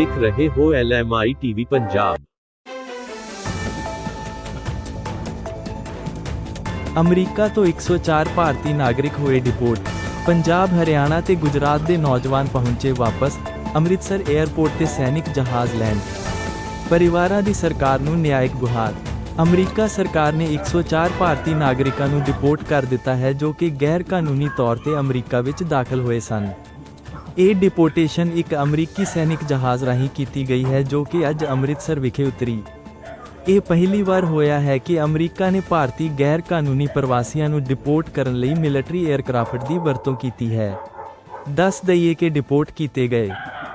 ਵੇਖ ਰਹੇ ਹੋ ਐਲਐਮਆਈ ਟੀਵੀ ਪੰਜਾਬ। ਅਮਰੀਕਾ ਤੋਂ 104 ਭਾਰਤੀ ਨਾਗਰਿਕ ਹੋਏ ਡਿਪੋਰਟ, ਪੰਜਾਬ, ਹਰਿਆਣਾ ਤੇ ਗੁਜਰਾਤ ਦੇ ਨੌਜਵਾਨ ਪਹੁੰਚੇ ਵਾਪਸ, ਅੰਮ੍ਰਿਤਸਰ 에ਅਰਪੋਰਟ ਤੇ ਸੈਨਿਕ ਜਹਾਜ਼ ਲੈਂਡ ਪਰਿਵਾਰਾਂ ਦੀ ਸਰਕਾਰ ਨੂੰ ਨਿਆਇਕ ਗੁਹਾਰ। ਅਮਰੀਕਾ ਸਰਕਾਰ ਨੇ 104 ਭਾਰਤੀ ਨਾਗਰਿਕਾਂ ਨੂੰ ਡਿਪੋਰਟ ਕਰ ਦਿੱਤਾ ਹੈ ਜੋ ਕਿ ਗੈਰ ਕਾਨੂੰਨੀ ਤੌਰ ਤੇ ਅਮਰੀਕਾ ਵਿੱਚ ਦਾਖਲ ਹੋਏ ਸਨ। ਇਹ ਡਿਪੋਰਟੇਸ਼ਨ ਇੱਕ ਅਮਰੀਕੀ ਸੈਨਿਕ ਜਹਾਜ਼ ਰਾਹੀਂ ਕੀਤੀ ਗਈ ਹੈ ਜੋ ਕਿ ਅੱਜ ਅੰਮ੍ਰਿਤਸਰ ਵਿਖੇ ਉਤਰੀ। ਇਹ ਪਹਿਲੀ ਵਾਰ ਹੋਇਆ ਹੈ ਕਿ ਅਮਰੀਕਾ ਨੇ ਭਾਰਤੀ ਗੈਰ ਕਾਨੂੰਨੀ ਪ੍ਰਵਾਸੀਆਂ ਨੂੰ ਡਿਪੋਰਟ ਕਰਨ ਲਈ ਮਿਲਟਰੀ 에ਅਰਕ੍ਰਾਫਟ ਦੀ ਵਰਤੋਂ ਕੀਤੀ ਹੈ। ਦੱਸ ਦਈਏ ਕਿ ਡਿਪੋਰਟ ਕੀਤੇ ਗਏ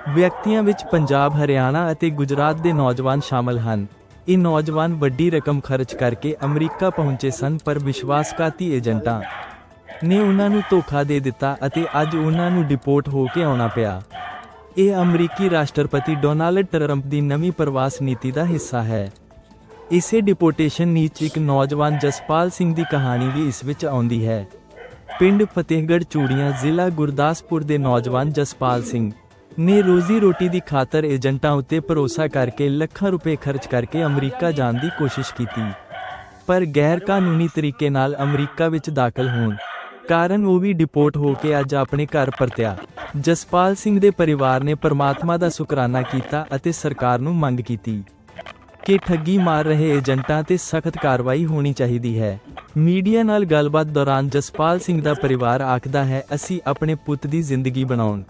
ਵਿਅਕਤੀਆਂ ਵਿੱਚ ਪੰਜਾਬ, ਹਰਿਆਣਾ ਅਤੇ ਗੁਜਰਾਤ ਦੇ ਨੌਜਵਾਨ ਸ਼ਾਮਲ ਹਨ। ਇਹ ਨੌਜਵਾਨ ਵੱਡੀ ਰਕਮ ਖਰਚ ਕਰਕੇ ਅਮਰੀਕਾ ਪਹੁੰਚੇ ਸਨ ਪਰ ਵਿਸ਼ਵਾਸਘਾਤੀ ਏਜੰਟਾਂ ਨੇ ਉਹਨਾਂ ਨੂੰ ਧੋਖਾ ਦੇ ਦਿੱਤਾ ਅਤੇ ਅੱਜ ਉਹਨਾਂ ਨੂੰ ਡਿਪੋਰਟ ਹੋ ਕੇ ਆਉਣਾ ਪਿਆ। ਇਹ ਅਮਰੀਕੀ ਰਾਸ਼ਟਰਪਤੀ ਡੋਨਾਲਡ ਟਰੰਪ ਦੀ ਨਵੀਂ ਪ੍ਰਵਾਸ ਨੀਤੀ ਦਾ ਹਿੱਸਾ ਹੈ। ਇਸੇ ਡਿਪੋਰਟੇਸ਼ਨ ਨੀਚ ਇੱਕ ਨੌਜਵਾਨ ਜਸਪਾਲ ਸਿੰਘ ਦੀ ਕਹਾਣੀ ਵੀ ਇਸ ਵਿੱਚ ਆਉਂਦੀ ਹੈ। ਪਿੰਡ ਫਤਿਹਗੜ੍ਹ ਚੂੜੀਆਂ ਜ਼ਿਲ੍ਹਾ ਗੁਰਦਾਸਪੁਰ ਦੇ ਨੌਜਵਾਨ ਜਸਪਾਲ ਸਿੰਘ ਨੇ ਰੋਜ਼ੀ ਰੋਟੀ ਦੀ ਖਾਤਰ ਏਜੰਟਾਂ ਉੱਤੇ ਭਰੋਸਾ ਕਰਕੇ ਲੱਖਾਂ ਰੁਪਏ ਖਰਚ ਕਰਕੇ ਅਮਰੀਕਾ ਜਾਣ ਦੀ ਕੋਸ਼ਿਸ਼ ਕੀਤੀ। ਪਰ ਗੈਰ ਕਾਨੂੰਨੀ ਤਰੀਕੇ ਨਾਲ ਅਮਰੀਕਾ ਵਿੱਚ ਦਾਖਲ ਹੋਣ ਕਾਰਨ ਉਹ ਵੀ ਡਿਪੋਰਟ ਹੋ ਕੇ ਅੱਜ ਆਪਣੇ ਘਰ ਪਰਤਿਆ। ਜਸਪਾਲ ਸਿੰਘ ਦੇ ਪਰਿਵਾਰ ਨੇ ਪਰਮਾਤਮਾ ਦਾ ਸ਼ੁਕਰਾਨਾ ਕੀਤਾ ਅਤੇ ਸਰਕਾਰ ਨੂੰ ਮੰਗ ਕੀਤੀ ਕਿ ਠੱਗੀ ਮਾਰ ਰਹੇ ਏਜੰਟਾਂ ਤੇ ਸਖਤ ਕਾਰਵਾਈ ਹੋਣੀ ਚਾਹੀਦੀ ਹੈ। ਮੀਡੀਆ ਨਾਲ ਗੱਲਬਾਤ ਦੌਰਾਨ ਜਸਪਾਲ ਸਿੰਘ ਦਾ ਪਰਿਵਾਰ ਆਖਦਾ ਹੈ, ਅਸੀਂ ਆਪਣੇ ਪੁੱਤ ਦੀ ਜ਼ਿੰਦਗੀ ਬਣਾਉਣ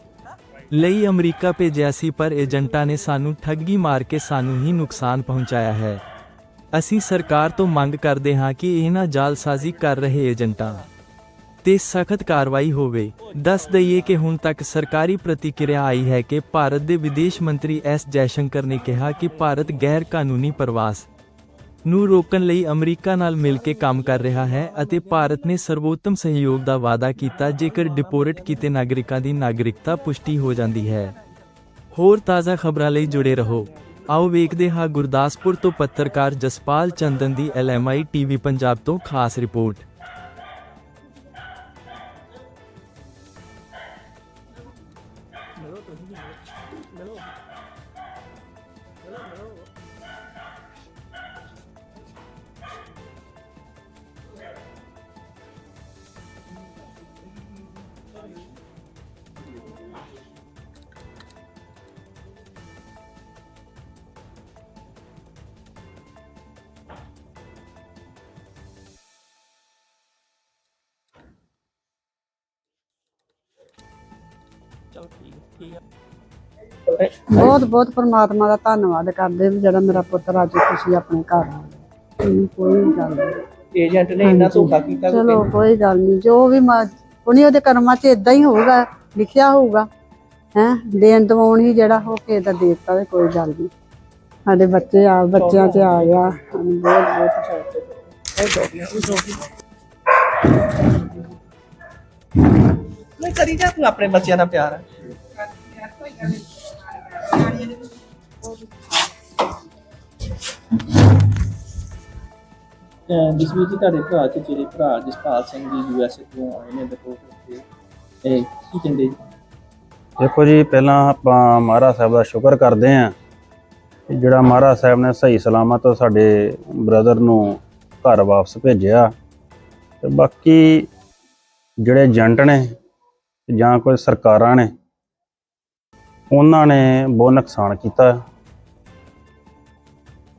ਲਈ ਅਮਰੀਕਾ ਭੇਜਿਆ ਸੀ, ਪਰ ਏਜੰਟਾਂ ਨੇ ਸਾਨੂੰ ਠੱਗੀ ਮਾਰ ਕੇ ਸਾਨੂੰ ਹੀ ਨੁਕਸਾਨ ਪਹੁੰਚਾਇਆ ਹੈ। ਅਸੀਂ ਸਰਕਾਰ ਤੋਂ ਮੰਗ ਕਰਦੇ ਹਾਂ ਕਿ ਇਹਨਾਂ ਜਾਲਸਾਜ਼ੀ ਕਰ ਰਹੇ ਏਜੰਟਾਂ ਤੇ ਸਖਤ ਕਾਰਵਾਈ ਹੋਵੇ। ਦੱਸ ਦਈਏ ਕਿ ਹੁਣ ਤੱਕ ਸਰਕਾਰੀ ਪ੍ਰਤੀਕਿਰਿਆ ਆਈ ਹੈ ਕਿ ਭਾਰਤ ਦੇ ਵਿਦੇਸ਼ ਮੰਤਰੀ ਐਸ ਜੈਸ਼ੰਕਰ ਨੇ ਕਿਹਾ ਕਿ ਭਾਰਤ ਗੈਰ ਕਾਨੂੰਨੀ ਪ੍ਰਵਾਸ ਨੂੰ ਰੋਕਣ ਲਈ ਅਮਰੀਕਾ ਨਾਲ ਮਿਲ ਕੇ ਕੰਮ ਕਰ ਰਿਹਾ ਹੈ ਅਤੇ ਭਾਰਤ ਨੇ ਸਰਵੋਤਮ ਸਹਿਯੋਗ ਦਾ ਵਾਅਦਾ ਕੀਤਾ, ਜੇਕਰ ਡਿਪੋਰਟ ਕੀਤੇ ਨਾਗਰਿਕਾਂ ਦੀ ਨਾਗਰਿਕਤਾ ਪੁਸ਼ਟੀ ਹੋ ਜਾਂਦੀ ਹੈ। ਹੋਰ ਤਾਜ਼ਾ ਖਬਰਾਂ ਲਈ ਜੁੜੇ ਰਹੋ। ਆਓ ਵੇਖਦੇ ਹਾਂ ਗੁਰਦਾਸਪੁਰ ਤੋਂ ਪੱਤਰਕਾਰ ਜਸਪਾਲ ਚੰਦਨ ਦੀ ਐਲਐਮਆਈ ਟੀਵੀ ਪੰਜਾਬ ਤੋਂ ਖਾਸ ਰਿਪੋਰਟ। cho chị kia ਬਹੁਤ ਬਹੁਤ ਪਰਮਾਤਮਾ ਦਾ ਧੰਨਵਾਦ ਕਰਦੇ ਵੀ ਜਿਹੜਾ ਮੇਰਾ ਪੁੱਤਰ ਅੱਜ ਤੁਸੀਂ ਆਪਣੇ ਘਰ ਆ ਗਿਆ ਕੋਈ ਗੱਲ ਨਹੀਂ। ਏਜੰਟ ਨੇ ਇੰਨਾ ਧੋਖਾ ਕੀਤਾ ਕਿ ਚਲੋ ਕੋਈ ਗੱਲ ਨਹੀਂ। ਜੋ ਵੀ ਉਹਨੇ ਉਹਦੇ ਕਰਮਾਂ 'ਚ ਇਦਾਂ ਹੀ ਹੋਊਗਾ ਲਿਖਿਆ ਹੋਊਗਾ ਹੈ? ਦੇਣ ਦਵਾਉਣ ਹੀ ਜਿਹੜਾ ਹੋ ਕੇ ਦਾ ਦੇਤਾ ਤੇ ਕੋਈ ਗੱਲ ਨਹੀਂ। ਸਾਡੇ ਬੱਚੇ ਆ ਬੱਚਿਆਂ 'ਚ ਆ ਗਿਆ। ਸਾਨੂੰ ਬਹੁਤ ਬਹੁਤ ਨਹੀਂ ਕਰੀ ਜਾ ਤੂੰ ਆਪਣੇ ਬੱਚਿਆਂ ਦਾ ਪਿਆਰ। ਜਿਸਵੀਰ ਜੀ ਤੁਹਾਡੇ ਭਰਾ ਤੇ ਜਿਹੜੇ ਭਰਾ ਜਸਪਾਲ ਸਿੰਘ ਜੀ ਯੂਐਸਏ ਤੋਂ ਆਏ ਨੇ ਦੇਖੋ ਇਹ ਕੀ ਕਹਿੰਦੇ ਜੀ? ਦੇਖੋ ਜੀ, ਪਹਿਲਾਂ ਆਪਾਂ ਮਹਾਰਾਜ ਸਾਹਿਬ ਦਾ ਸ਼ੁਕਰ ਕਰਦੇ ਆਂ ਕਿ ਜਿਹੜਾ ਮਹਾਰਾਜ ਸਾਹਿਬ ਨੇ ਸਹੀ ਸਲਾਮਤ ਸਾਡੇ ਬ੍ਰਦਰ ਨੂੰ ਘਰ ਵਾਪਸ ਭੇਜਿਆ ਤੇ ਬਾਕੀ ਜਿਹੜੇ ਏਜੰਟ ਨੇ ਜਾਂ ਕੋਈ ਸਰਕਾਰਾਂ ਨੇ, ਉਹਨਾਂ ਨੇ ਬਹੁਤ ਨੁਕਸਾਨ ਕੀਤਾ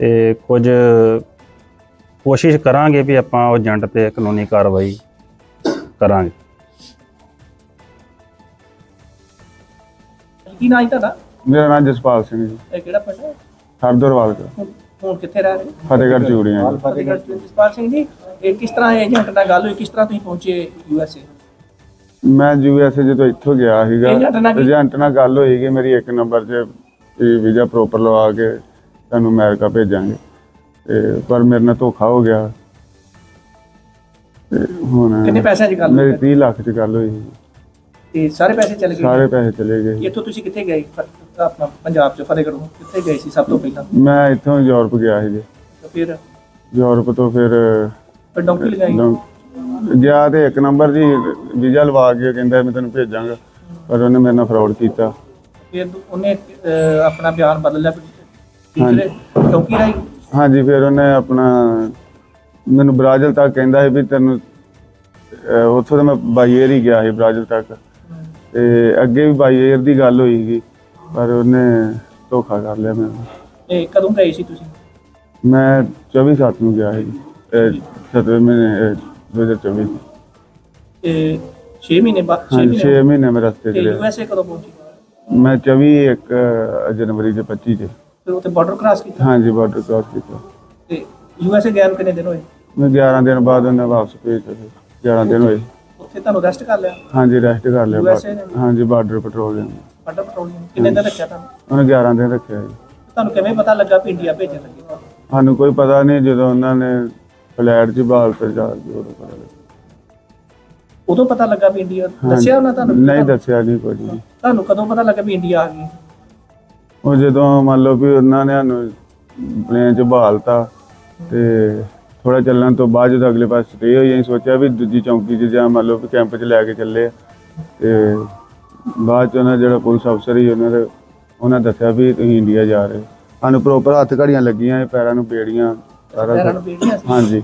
ਤੇ ਕੁਝ ਕੋਸ਼ਿਸ਼ ਕਰਾਂਗੇ ਵੀ ਆਪਾਂ ਉਹ ਏਜੰਟ ਤੇ ਕਾਨੂੰਨੀ ਕਾਰਵਾਈ ਕਰਾਂਗੇ। ਕੀ ਨਾਂ ਤੁਹਾਡਾ? ਮੇਰਾ ਨਾਮ ਜਸਪਾਲ ਸਿੰਘ ਜੀ। ਇਹ ਕਿਹੜਾ ਪਿੰਡ ਹੈ? ਹਰਦਰਵਾਲ ਦਾ ਹੁਣ- ਹੁਣ ਕਿੱਥੇ ਰਹਿ ਰਹੇ ਹੋ? ਫਤਿਹਗੜ੍ਹ ਚੂੜੀਆਂ ਜੀ। ਫਤਿਹਗੜ੍ਹ ਚ ਜਸਪਾਲ ਸਿੰਘ ਜੀ ਇਹ ਕਿਸ ਤਰ੍ਹਾਂ ਏਜੰਟ ਨਾਲ ਗੱਲ ਹੋਈ? ਕਿਸ ਤਰ੍ਹਾਂ ਤੁਸੀਂ ਪਹੁੰਚੇ ਯੂਐਸਏ ਮੈਂ ਯੂਐਸਏ ਜਦੋਂ ਇੱਥੋਂ ਗਿਆ ਸੀਗਾ ਏਜੰਟ ਨਾਲ ਕੀ- ਏਜੰਟ ਨਾਲ ਗੱਲ ਹੋਈ ਕਿ ਮੇਰੀ ਇੱਕ ਨੰਬਰ 'ਚ ਵੀਜ਼ਾ ਪ੍ਰੋਪਰ ਲਵਾ ਕੇ ਤੁਹਾਨੂੰ ਅਮਰੀਕਾ ਭੇਜਾਂਗੇ। ਤੇ ਪਰ ਮੇਰੇ ਨਾਲ ਧੋਖਾ ਹੋ ਗਿਆ। ਤੇ ਹੁਣ ਕਿੰਨੇ ਪੈਸਿਆਂ 'ਚ ਗੱਲ ਮੇਰੀ ਹੋਈ 30 ਲੱਖ 'ਚ ਗੱਲ ਹੋਈ। ਤੇ ਸਾਰੇ ਪੈਸੇ ਚਲੇ ਗਏ? ਸਾਰੇ ਪੈਸੇ ਚਲੇ ਗਏ। ਇੱਥੋਂ ਤੁਸੀਂ ਕਿੱਥੇ ਗਏ? ਆਪਣਾ ਪੰਜਾਬ 'ਚ ਫਤਿਹਗੜ੍ਹ। ਕਿੱਥੇ ਗਏ ਸੀ ਸਭ ਤੋਂ ਪਹਿਲਾਂ? ਮੈਂ ਇੱਥੋਂ ਯੂਰਪ ਗਿਆ ਸੀ ਜੀ। ਫਿਰ? ਯੂਰਪ ਤੋਂ ਫਿਰ ਫਿਰ ਡੌਂਕੀ ਲਗਾਈ? ਗਿਆ ਤੇ ਇੱਕ ਨੰਬਰ ਜੀ ਵੀਜ਼ਾ ਲਵਾ ਕੇ ਕਹਿੰਦਾ ਮੈਂ ਤੈਨੂੰ ਭੇਜਾਂਗਾ। ਪਰ ਉਹਨੇ ਮੇਰੇ ਨਾਲ ਫਰਾਡ ਕੀਤਾ। ਫਿਰ ਉਹਨੇ ਆਪਣਾ ਬਿਆਨ ਬਦਲ ਲਿਆ। ਤੀਸਰੇ ਡੌਂਕੀ ਰਾਈ ਹਾਂਜੀ ਫਿਰ ਉਹਨੇ ਆਪਣਾ ਮੈਨੂੰ ਬ੍ਰਾਜ਼ਿਲ ਤੱਕ ਕਹਿੰਦਾ ਸੀ ਵੀ ਤੈਨੂੰ ਅਹ ਉੱਥੋਂ ਤਾਂ ਮੈਂ ਬਾਈ ਏਅਰ ਹੀ ਗਿਆ ਸੀ ਬ੍ਰਾਜ਼ਿਲ ਤੱਕ। ਤੇ ਅੱਗੇ ਵੀ ਬਾਈ ਏਅਰ ਦੀ ਗੱਲ ਹੋਈ ਸੀ ਪਰ ਉਹਨੇ ਧੋਖਾ ਕਰ ਲਿਆ ਮੈਨੂੰ ਇਹ ਕਦੋਂ ਗਏ ਸੀ ਤੁਸੀਂ? ਮੈਂ 24 ਸੱਤ ਨੂੰ ਗਿਆ ਸੀ 7ਵੇਂ ਮਹੀਨੇ ਅਹ 2024 ਤੇ 6 ਮਹੀਨੇ ਬਾਅਦ 6 ਹਾਂਜੀ 6 ਮਹੀਨੇ ਮਹੀਨੇ ਮੈਂ ਰਸਤੇ ਤੇ ਚ ਰਿਹਾ ਯੂਐਸਏ ਕਦੋਂ ਪਹੁੰਚੇ? ਮੈਂ 24 ਇੱਕ ਜਨਵਰੀ ਦੇ 25 ਚ। ਫਿਰ ਉੱਥੇ ਬਾਰਡਰ ਕ੍ਰਾਸ ਕੀਤਾ? ਹਾਂਜੀ ਬਾਰਡਰ ਕ੍ਰਾਸ ਕੀਤਾ। ਤੇ ਯੂਐਸਏ ਗਏ ਨੂੰ ਕਿੰਨੇ ਦਿਨ ਹੋਏ? ਮੈਂ 11 ਦਿਨ ਬਾਅਦ ਉਹਨੇ ਵਾਪਸ ਭੇਜ ਦਿੱਤਾ। 11 ਦਿਨ ਹੋਏ। ਉੱਥੇ ਤੁਹਾਨੂੰ ਰੈਸਟ ਕਰ ਲਿਆ? ਹਾਂਜੀ ਰੈਸਟ ਕਰ ਲਿਆ। USA ਨੇ? ਹਾਂਜੀ ਬਾਰਡਰ ਪੈਟਰੋਲਿੰਗ ਬਾਰਡਰ ਪੈਟਰੋਲਿੰਗ ਕਿੰਨੇ ਦਿਨ ਰੱਖਿਆ ਤੁਹਾਨੂੰ? ਉਹਨੇ 11 ਦਿਨ ਰੱਖਿਆ ਜੀ। ਤੁਹਾਨੂੰ ਕਿਵੇਂ ਪਤਾ ਲੱਗਾ ਵੀ ਇੰਡੀਆ ਭੇਜਣ ਲੱਗੇ ਤੁਹਾਨੂੰ? ਸਾਨੂੰ ਕੋਈ ਪਤਾ ਨਹੀਂ ਜਦੋਂ ਉਹਨਾਂ ਨੇ ਫਲੈਟ 'ਚ ਬਾਲ ਤੇ ਜਾ ਕੇ ਉਦੋਂ ਪਤਾ ਲੱਗਾ। ਉਦੋਂ ਪਤਾ ਲੱਗਾ ਵੀ ਇੰਡੀਆ। ਦੱਸਿਆ ਉਹਨਾਂ ਤੁਹਾਨੂੰ? ਨਹੀਂ ਦੱਸਿਆ ਨਹੀਂ ਕੁਝ ਵੀ ਤੁਹਾਨੂੰ ਕਦੋਂ ਪਤਾ ਲੱਗਾ ਵੀ ਇੰਡੀਆ ਆ ਗਈ? ਉਹ ਜਦੋਂ ਮੰਨ ਲਓ ਵੀ ਉਹਨਾਂ ਨੇ ਸਾਨੂੰ ਪਲੇਨ 'ਚ ਬਹਾਲਤਾ ਤੇ ਥੋੜਾ ਚੱਲਣ ਤੋਂ ਬਾਅਦ ਜਦੋਂ ਅਗਲੇ ਪਾਸੇ ਸਟੇ ਹੋਈ ਅਸੀਂ ਸੋਚਿਆ ਵੀ ਦੂਜੀ ਚੌਂਕੀ 'ਚ ਜਾਂ ਮੰਨ ਲਓ ਵੀ ਕੈਂਪ 'ਚ ਲੈ ਕੇ ਚੱਲੇ ਆ। ਤੇ ਬਾਅਦ 'ਚ ਉਹਨਾਂ ਜਿਹੜਾ ਪੁਲਿਸ ਅਫਸਰ ਸੀ ਉਹਨਾਂ ਦੇ ਉਹਨਾਂ ਦੱਸਿਆ ਵੀ ਤੁਸੀਂ ਇੰਡੀਆ ਜਾ ਰਹੇ ਹੋ। ਸਾਨੂੰ ਪ੍ਰੋਪਰ ਹੱਥ ਘੜੀਆਂ ਲੱਗੀਆਂ ਪੈਰਾਂ ਨੂੰ ਬੇੜੀਆਂ ਸਾਰਾ ਕੁਛ। ਹਾਂਜੀ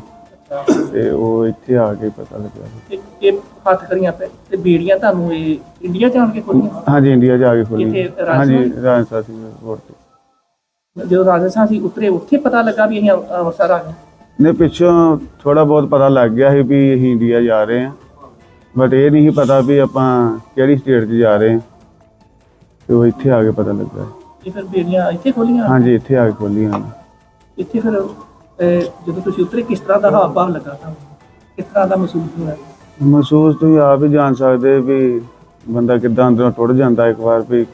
ਤੇ ਉਹ ਇੱਥੇ ਆ ਕੇ ਪਤਾ ਲੱਗਿਆ। ਤੇ ਇਹ ਹੱਥ ਕਰੀਆਂ ਪੈ ਤੇ ਬੇੜੀਆਂ ਤੁਹਾਨੂੰ ਇਹ ਇੰਡੀਆ ਜਾਣ ਕੇ ਖੋਲੀਆਂ? ਹਾਂਜੀ ਇੰਡੀਆ ਜਾ ਕੇ ਖੋਲੀ। ਕਿੱਥੇ? ਰਾਜਸਥਾਨ? ਹਾਂਜੀ ਰਾਜਸਥਾਨ ਸੀ 에ਅਰਪੋਰਟ ਤੇ। ਜਦੋਂ ਰਾਜਸਥਾਨ ਸੀ ਉਤਰੇ ਉੱਥੇ ਪਤਾ ਲੱਗਾ ਵੀ ਅਸੀਂ ਅੰਮ੍ਰਿਤਸਰ ਆ ਗਏ। ਨੇ ਪਿੱਛੋਂ ਥੋੜਾ ਬਹੁਤ ਪਤਾ ਲੱਗ ਗਿਆ ਸੀ ਵੀ ਅਸੀਂ ਇੰਡੀਆ ਜਾ ਰਹੇ ਹਾਂ। ਬਟ ਇਹ ਨਹੀਂ ਸੀ ਪਤਾ ਵੀ ਆਪਾਂ ਕਿਹੜੀ ਸਟੇਟ 'ਚ ਜਾ ਰਹੇ ਹਾਂ। ਤੇ ਉਹ ਇੱਥੇ ਆ ਕੇ ਪਤਾ ਲੱਗਾ। ਇਹ ਫਿਰ ਬੇੜੀਆਂ ਇੱਥੇ ਖੋਲੀਆਂ? ਹਾਂਜੀ ਇੱਥੇ ਆ ਕੇ ਖੋਲੀਆਂ। ਇੱਥੇ ਫਿਰ ਜਦੋਂ ਤੁਸੀਂ ਉਤਰੇ ਕਿਸ ਤਰ੍ਹਾਂ ਦਾ ਹਾਵ ਭਾਵ ਲੱਗਾ ਤੁਹਾਨੂੰ? ਕਿਸ ਤਰ੍ਹਾਂ ਦਾ ਮਹਿਸੂਸ ਹੋਇਆ? ਮਹਿਸੂਸ ਤੁਸੀਂ ਆਪ ਹੀ ਜਾਣ ਸਕਦੇ ਵੀ ਬੰਦਾ ਕਿੱਦਾਂ ਅੰਦਰੋਂ ਟੁੱਟ ਜਾਂਦਾ ਇੱਕ ਵਾਰ ਵੀ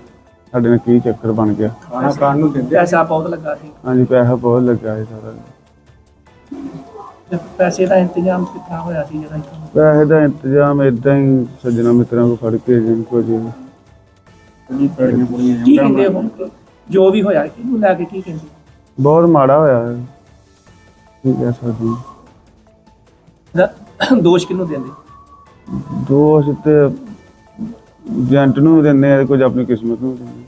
ਸਾਡੇ ਨਾਲ ਕੀ ਚੱਕਰ ਬਣ ਗਿਆ। ਖਾਣਾ ਖਾਣ ਨੂੰ ਦਿੰਦੇ ਪੈਸਾ ਬਹੁਤ ਲੱਗਾ ਸੀ। ਹਾਂਜੀ ਪੈਸਾ ਬਹੁਤ ਲੱਗਾ ਹੈ ਸਾਰਾ। ਤੇ ਪੈਸੇ ਦਾ ਇੰਤਜ਼ਾਮ ਕਿੱਥਾਂ ਹੋਇਆ ਸੀ ਜਿਹੜਾ ਇੱਥੋਂ? ਪੈਸੇ ਦਾ ਇੰਤਜ਼ਾਮ ਇਦਾਂ ਹੀ ਸੱਜਣਾ ਮਿੱਤਰਾਂ ਕੋ ਫੜ ਕੇ ਜਿੰਨ ਕੋ ਜੀ ਕੀ ਕਹਿੰਦੇ ਹੋ ਜੋ ਵੀ ਹੋਇਆ ਕਿਹਨੂੰ ਲੈ ਕੇ ਕੀ ਕਹਿੰਦੇ? ਬਹੁਤ ਮਾੜਾ ਹੋਇਆ। ਹੈ ਕੀ ਕਹਿ ਸਕਦੇ ਹਾਂ। ਦਾ- ਦੋਸ਼ ਕਿਹਨੂੰ ਦਿੰਦੇ ਦੋਸਤ ਤੇ ਏਜੰਟ ਨੂੰ ਵੀ ਦਿੰਦੇ ਆ ਕੁਝ ਆਪਣੀ ਕਿਸਮਤ ਨੂੰ ਵੀ ਦਿੰਦੇ